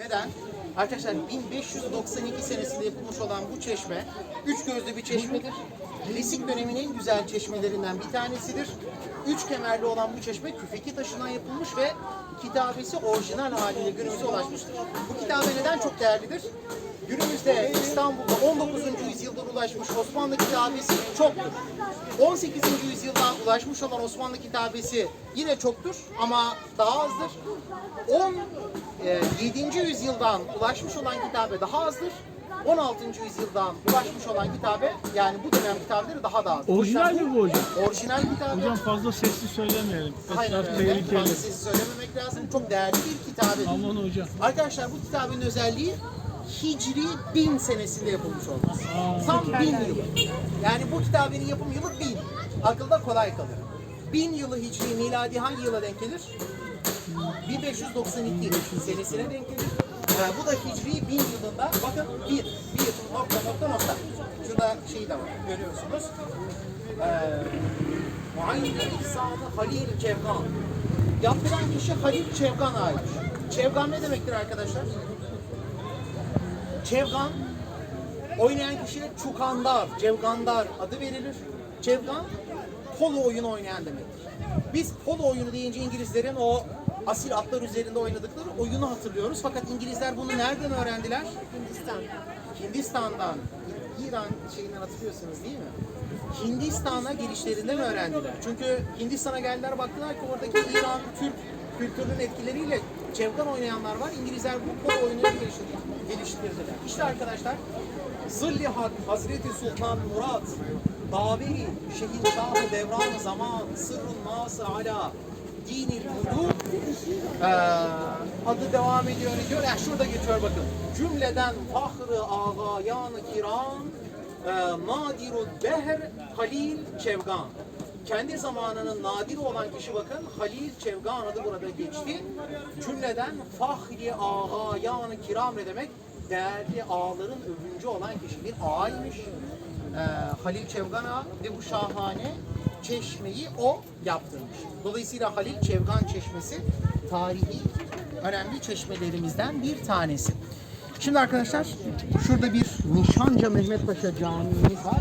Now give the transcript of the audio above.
Neden? Arkadaşlar 1592 senesinde yapılmış olan bu çeşme üç gözlü bir çeşmedir. Klasik dönemin en güzel çeşmelerinden bir tanesidir. Üç kemerli olan bu çeşme küfeki taşından yapılmış ve kitabesi orijinal haliyle günümüze ulaşmıştır. Bu kitabe neden çok değerlidir? Günümüzde İstanbul'da 19. yüzyılda ulaşmış Osmanlı kitabesi çoktur. 18. yüzyılda ulaşmış olan Osmanlı kitabesi yine çoktur ama daha azdır. 17. yüzyıldan ulaşmış olan kitabe daha azdır. 16. yüzyıldan ulaşmış olan kitabe yani bu dönem kitabeleri daha da az. Orijinal mi bu hocam? Orijinal kitabe. Hocam fazla sesli söylemeyelim. Hayır, Etraf tehlikeli. fazla sesi söylememek lazım. Çok değerli bir kitabedir. Aman hocam. Arkadaşlar bu kitabın özelliği Hicri 1000 senesinde yapılmış olması. Tam 1000 yılı. Yani bu kitabın yapım yılı 1000. Akılda kolay kalır. 1000 yılı Hicri miladi hangi yıla denk gelir? 1592 senesine denk gelir. Ee, bu da Hicri 1000 yılında bakın 1, 1 nokta nokta nokta. Şurada şey de var görüyorsunuz. Ee, Muayyin İhsanı Halil Cevgan. Yaptıran kişi Halil Çevgan ait. Çevgan ne demektir arkadaşlar? Çevgan oynayan kişiye çukandar, cevgandar adı verilir. Çevgan polo oyunu oynayan demektir. Biz polo oyunu deyince İngilizlerin o asil atlar üzerinde oynadıkları oyunu hatırlıyoruz. Fakat İngilizler bunu nereden öğrendiler? Hindistan. Hindistan'dan, İran şeyinden hatırlıyorsunuz değil mi? Hindistan'a gelişlerinden öğrendiler. Çünkü Hindistan'a geldiler baktılar ki oradaki İran, Türk kültürünün etkileriyle çevgan oynayanlar var. İngilizler bu kol oyununu geliştirdiler. İşte arkadaşlar Zilli Hak Hazreti Sultan Murat Daveri Şehinşahı Devran Zaman Sırrın Nası Ala Dinil Ulum ee, adı devam ediyor ediyor. Yani şurada geçiyor bakın. Cümleden fahrı ağayan kiram e, nadiru dehr Halil Çevgan. Kendi zamanının nadir olan kişi bakın Halil Çevgan adı burada geçti. Cümleden fahri ağayan kiram ne demek? Değerli ağların övüncü olan kişi bir ağaymış. Ee, Halil Çevgan ağa ve bu şahane çeşmeyi o yaptırmış. Dolayısıyla Halil Çevgan Çeşmesi tarihi önemli çeşmelerimizden bir tanesi. Şimdi arkadaşlar şurada bir Nişanca Mehmet Paşa Camii'miz var.